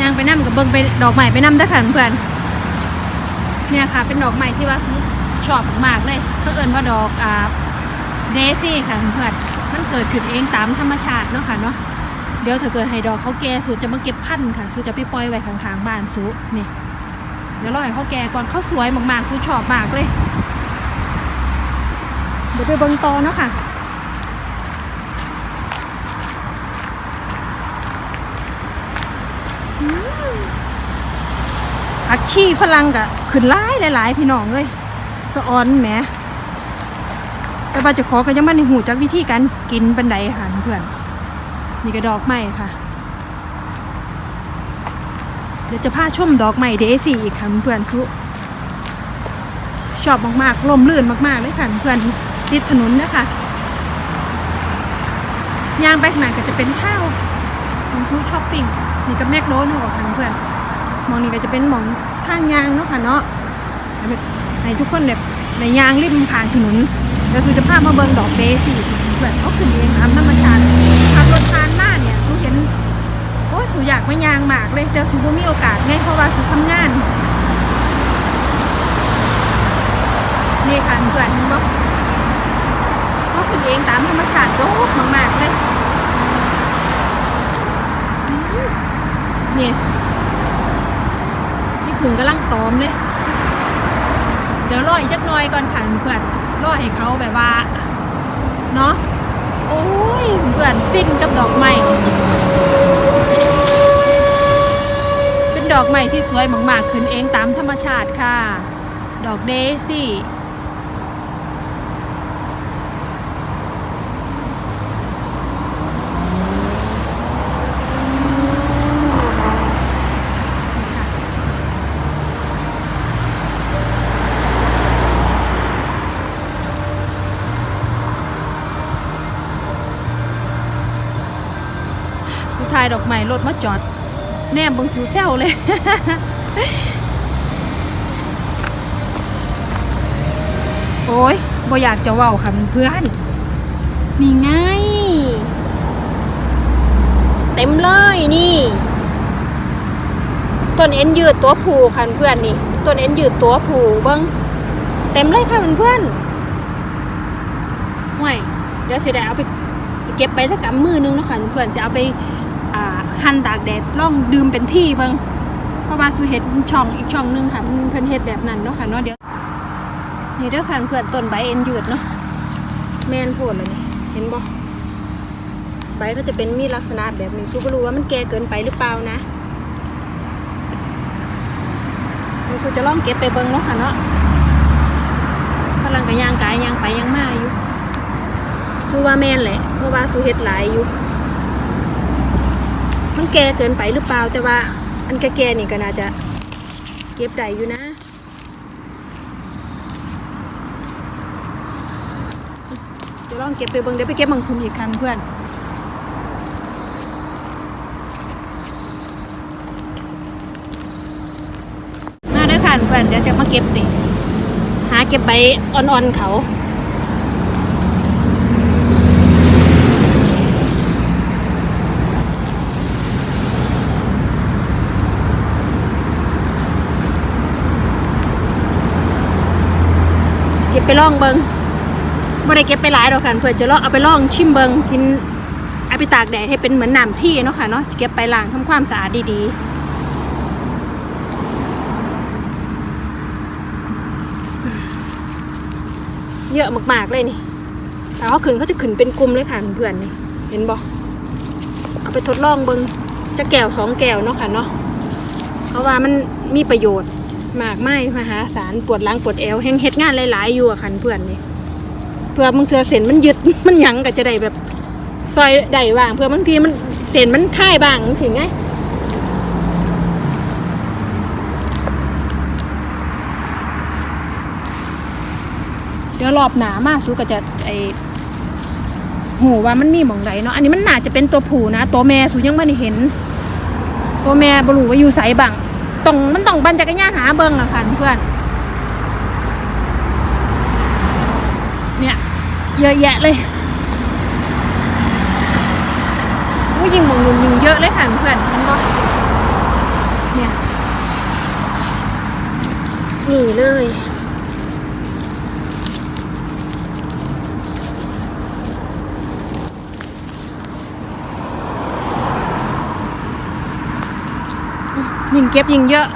ยางไปนั่กับเบิ่งไปดอกใหม่ไปนั่ได้ค่ะเพื่อนเนี่ยค่ะ เป็นดอกใหม่ที่ว่าซื้อชอบมากเลยเขาเอิ้นว่าดอกอ่าเดซี่ค่ะเพื่อนมันเกิดขึ้นเองตามธรรมชาติเนาะค่ะเนาะเดี๋ยวถ้าเกิดให้ดอกเขาแก่สูจะมาเก็บพันธุ์ค่ะสูจะไปปล่อยไว้ข้างๆบ้านสูนี่เดี๋ยวรอให้เขาแก่ก่อนเขาสวยมากๆสูชอบมากเลย เดี๋ยวไปเบิ่งตอเนาะค่ะผักชีฝรั่งกะขึ้นหลายหลายๆพี่น้องเลยสะออนแหมแต่ว่าจะขอก็ยังไม่ในหูจักวิธีการกินบันไดค่ะเพื่อนนี่ก็ดอกไม้ค่ะ เดี๋ยวจะพาชมดอกไม้เดซี่อีกค่ะเพื่อนสุชอบมากๆลมลื่นมากๆเลยค่ะเพื่อน ติดถนนนะคะย่างไปข้างหนก็จะเป็นข้าวของซูช้อปปิ้งนี่ก็แมคโดนัลด์ค่ะเพื่อนมองนี้ก็จะเป็นหมองทางยางเนาะค่ะเนาะให้ทุกคนแบบในยางริมทางถนนแล้วสุจะพามาเบิงดอกเบสิเพื่อนเขาขึ้นเองตามธรรมชาติขับรถผ่านมาเนี่ยสุเห็นโอ้สุอยากมายางหมากเลยแต่สุบ่มีโอกาสไงเพราะว่าสุทำงานนี่ค่ะเพื่อนเห็นบ่ ขึ้นเองตามธรรมชาติโดดมากๆเลยนี่พี่ผึ่งกำลังตอมเลย เดี๋ยวรออีกจักหน่อยก่อนค่ะเพื่อนรอให้เขาแบบว่า เนาะโอ้ยเพื่อนฟินกับดอกไม้เป็นดอกไม้ที่สวยมากๆขึ้นเองตามธรรมชาติค่ะ ดอกเดซี่ ผู้ชายดอกไม้รถมาจอด แนมบิงสูเซลเลย โอ้ยบ่อยากจะเว้าค่ะเพื่อนนี่ไง เต็มเลยนี่ต้นเอ็นยืดตัวผูค่ะเพื่อนนี่ต้นเอ็นยืดตัวผูเบิ้งเต็มเลยค่ะเพื่อนห่วยเดี๋ยวเสิได้เอาไปเก็บไปสักกำมือนึงนะคะเพื่อนจะเอาไป หั่นตากแดดล่องดื่มเป็นที่เบิ่งเพราะว่าสุเฮ็ดช่องอีกช่องหนึงค่ะเพิ่นเพิ่นเฮ็ดแบบนั้นเนาะค่ะเนาะเดี๋ยวนี่เด้อค่ะเพื่อนต้นใบเอ็นยืดเนาะแมนโพดเลยเห็นบ่ใบก็จะเป็นมีลักษณะแบบนี้สุก็รู้ว่ามันแก่เกินไปหรือเปล่านะนี่สุจะล่องเก็บไปเบิ่งเนาะค่ะเนาะกำลังก็ย่างกายยางไปย่างมาอยู่สุว่าแมนแหละเพราะว่าสุเฮ็ดหลายอยู่ แก่เกินไปหรือเปล่าแต่ว่า อันแก่ๆนี่ก็น่าจะเก็บได้อยู่นะเดี๋ยวลองเก็บไปเบิ่งเดี๋ยวไปเก็บมังคุดอีกครั้งเพื่อนมาเด้ค่ะเพื่อนเดี๋ยวจะมาเก็บนี่หาเก็บใบอ่อนๆเขา บไปล่องเบิงไม่ได้เก็บไปหลายดอกค่ะเพื่อจะลองเอาไปล่องชิมเบิงกินเอาไปตากแดดให้เป็นเหมือนน้ำที่เนาะค่ะเนาะเก็บไปล้างทำความสะอาดดีๆ เยอะมากๆเลยนี่แต่ว่าขึ้นเขาจะขึ้นเป็นกลุ่มเลยค่ะเพื่อนนี่เห็นบ่เอาไปทดลองเบิงจะแก้วสองแก้วเนาะค่ะเนาะเพราะว่ามันมีประโยชน์ หมากไม่มหาศาลปวดหลังปวดเอวแห้งเฮ็ดงานหลายๆอยู่อะคันเพื่อนนี่เพื่อบางเทือเส้นมันยึดมันหยังก็จะได้แบบซอยได้บ้างเพื่อบางทีมันเส้นมันค่ายบ้างสิไงเดี๋ยวรอบหนามาสู้ก็จะไอหูว่ามันมีหมองใดเนาะอันนี้มันน่าจะเป็นตัวผูนะ ตัวแม่สูยังไม่ได้เห็น ตัวแม่บรูว่าอยู่ไสบัง ต้องมันต้องปั่นจักรยานหาเบิ้งอะค่ะเพื่อน เนี่ย เยอะแยะเลยผู้ยิงมองลุมยิงเยอะเลยค่ะเพื่อนมันก็เนี่ย นี่เลย ยิงเก็บยิงเยอะ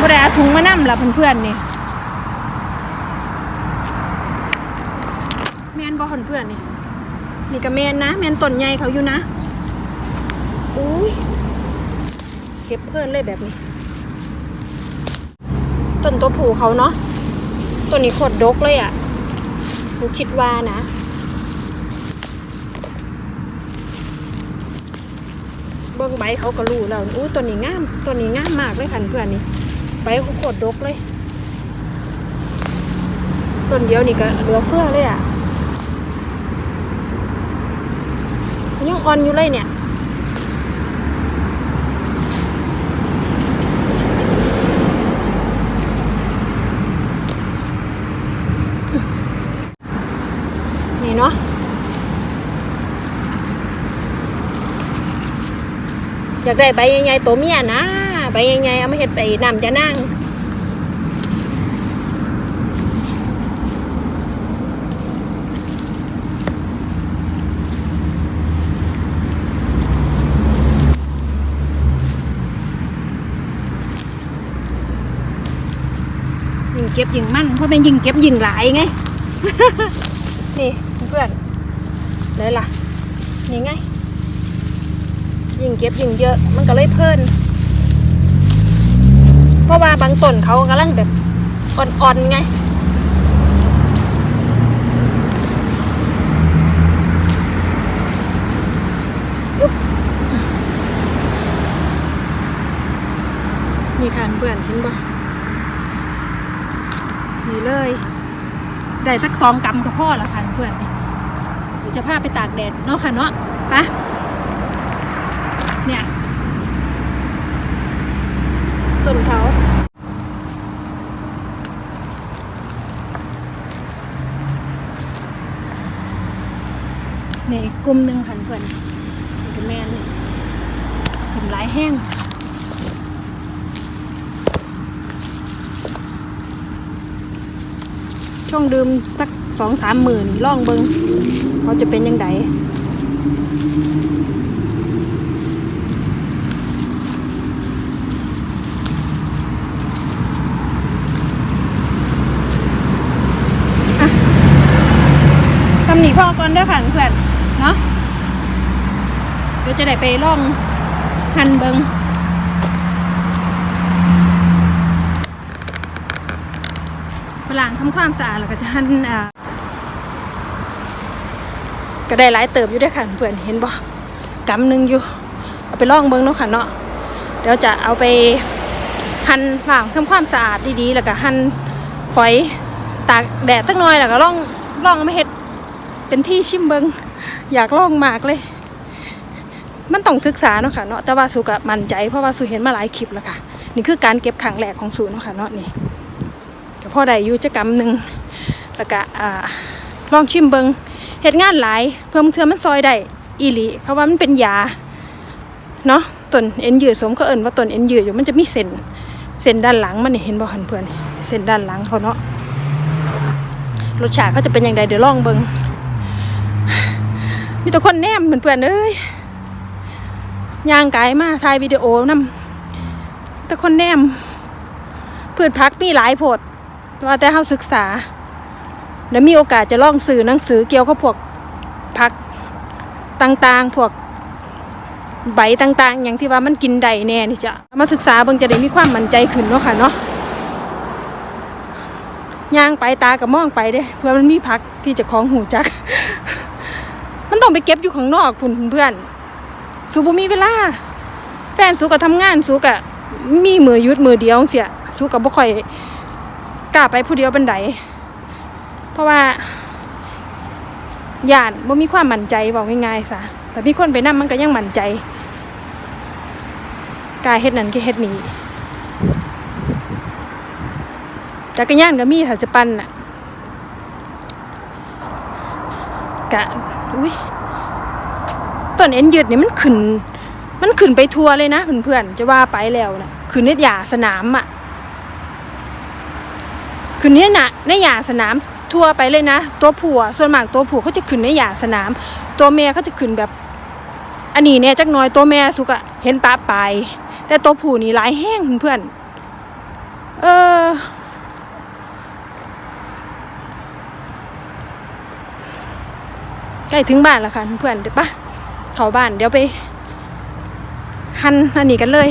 บ่ได้เอาถุงมานั่มละเพื่อนๆนี่แมนบ่เพื่อนๆนี่นี่ก็แมนนะแมนต้นใหญ่เขาอยู่นะอุ้ยเก็บเพิ่อนเลยแบบนี้ ต้นตัวผูเขาเนาะต้นนี้โคตรดกเลยอะ่ะผูคิดว่านะ เบิ้งใบเขาก็รู้แล้วอู้ตัวนี้งามตัวนี้งามมากเลยค่ะเพื่อนนี่ใบเขาโคตรดกเลยต้นเดียวนี่ก็เหลือเฟือเลยอะยังอ่อนอยู่เลยเนี่ย นี่เนาะ อยากได้ใบใหญ่ๆตัวเมียนะใบใหญ่ๆเอามาเห็ดไปนำจะนั่งยิงเก็บยิงมั่นเพราะเป็นยิงเก็บยิงหลายไง นี่เพื่อนเลยล่ะนี่ไง ยิ่งเก็บยิ่งเยอะ มันก็เลยเพิ่นเพราะว่าบางต้นเขากำลังแบบอ่อนๆไงนี่ค่ะเพื่อนเห็นบ่นี่เลย ได้สักสองกำก็พอล้วค่ะเพื่อนนี่เดี๋ยวจะพาไปตากแดดเนาะค่ะเนาะไปะ เนี่ย ต้นเขานี่ กลุ่มหนึ่งขันเพื่อนนี่คือแม่นี่ขึ้นหลายแห้งช่วงดื่มสักสองสามหมื่นล่องเบิงเขาจะเป็นยังไงสำนีพ่อก่อนเด้อค่ะเพื่อน นาะเดี๋ยวจะได้ไปล่องหันเบิงฝรั่งทำความสะอาดแล้วก็จะหันอ่าก็ได้หลายเติบอยู่ด้วยค่ะเพื่อนเห็นบ่กำหนึ่งอยู่ เอาไปล่องเบิงเนาะค่ะเนาะเดี๋ยวจะเอาไปหั่นล้างทำความสะอาดดีๆ แล้วก็หั่นฝอยตากแดดสักหน่อยแล้วก็ล่องล่องมาเฮ็ดเป็นที่ชิมเบิง อยากลองมากเลย มันต้องศึกษาเนาะค่ะเนาะแต่ว่าสุกะมั่นใจเพราะว่าสุเห็นมาหลายคลิปแล้วค่ะ นี่คือการเก็บขังแหลกของสูเนาะค่ะเนาะนี่ก็พอได้ยู่จักกรรมหนึ่งแล้วก็อ่าลองชิมเบิงเฮ็ดงานหลาย เพิ่มเทือมันซอยได้อีหลีเพราะว่ามันเป็นยาเนาะต้นเอ็นยืดสมก็เอิ่นว่าต้นเอ็นยืดอยู่มันจะมีเส้นเส้นด้านหลังมันนี่เห็นบ่หันเพื่อนเส้นด้านหลังเขาเนาะรสชาติเขาจะเป็นอย่างไรเดี๋ยวลองเบิง มีแต่คนแนมเพื่อนเอ้ยย่างไกลมาถ่ายวิดีโอนำแต่คนแนมพืชพักมีหลายโพดว่าแต่เฮาศึกษาเดี๋ยวมีโอกาสจะล่องสื่อหนังสือเกี่ยวกับพวกพักต่างๆ พวกใบต่างๆ อย่างที่ว่ามันกินได้แน่นี่จะมาศึกษาเบิ่งจะได้มีความมั่นใจขึ้นเนาะค่ะเนาะย่างไปตากับมองไปเด้เพื่อมันมีพักที่จะคล้องหูจัก มันต้องไปเก็บอยู่ข้างนอกพุ่นเพื่อน สูบ่มีเวลา แฟนสูก็ทำงานสูก็มีมือยุดมือเดียวเสียสูก็บ่ค่อยกล้าไปผู้เดียวบันไดเพราะว่าย่านบ่มีความมั่นใจบอกง่ายๆซะแต่มีคนไปนํมันก็ยังมั่นใจกล้าเฮ็ดนั่นก็เฮ็ดนี่จักรยานก็มีถ้าจะปั่นน่ะ กะอุ้ยต้นเอ็นยืดนี่มันขึ้น มันขึ้นไปทัวเลยนะเพื่อนๆจะว่าไปแล้วนะขึ้นในหยาสนามอะขึ้นเนี่นะในหยาสนามทัวไปเลยนะ ตัวผัวส่วนมากตัวผัวเขาจะขึ้นในหยาสนาม ตัวแม่เขาจะขึ้นแบบ อันนี้เนี่ยจักน้อยตัวแม่สุกอะเห็นปลาไป แต่ตัวผู้นี่หลายแห้งเพื่อนเออ ใก ล้ถึงบ้านแล้วค่ะเพื่อนเดี๋ยวปะเข้าบ้านเดี๋ยวไป หั่นอันนี้กันเลย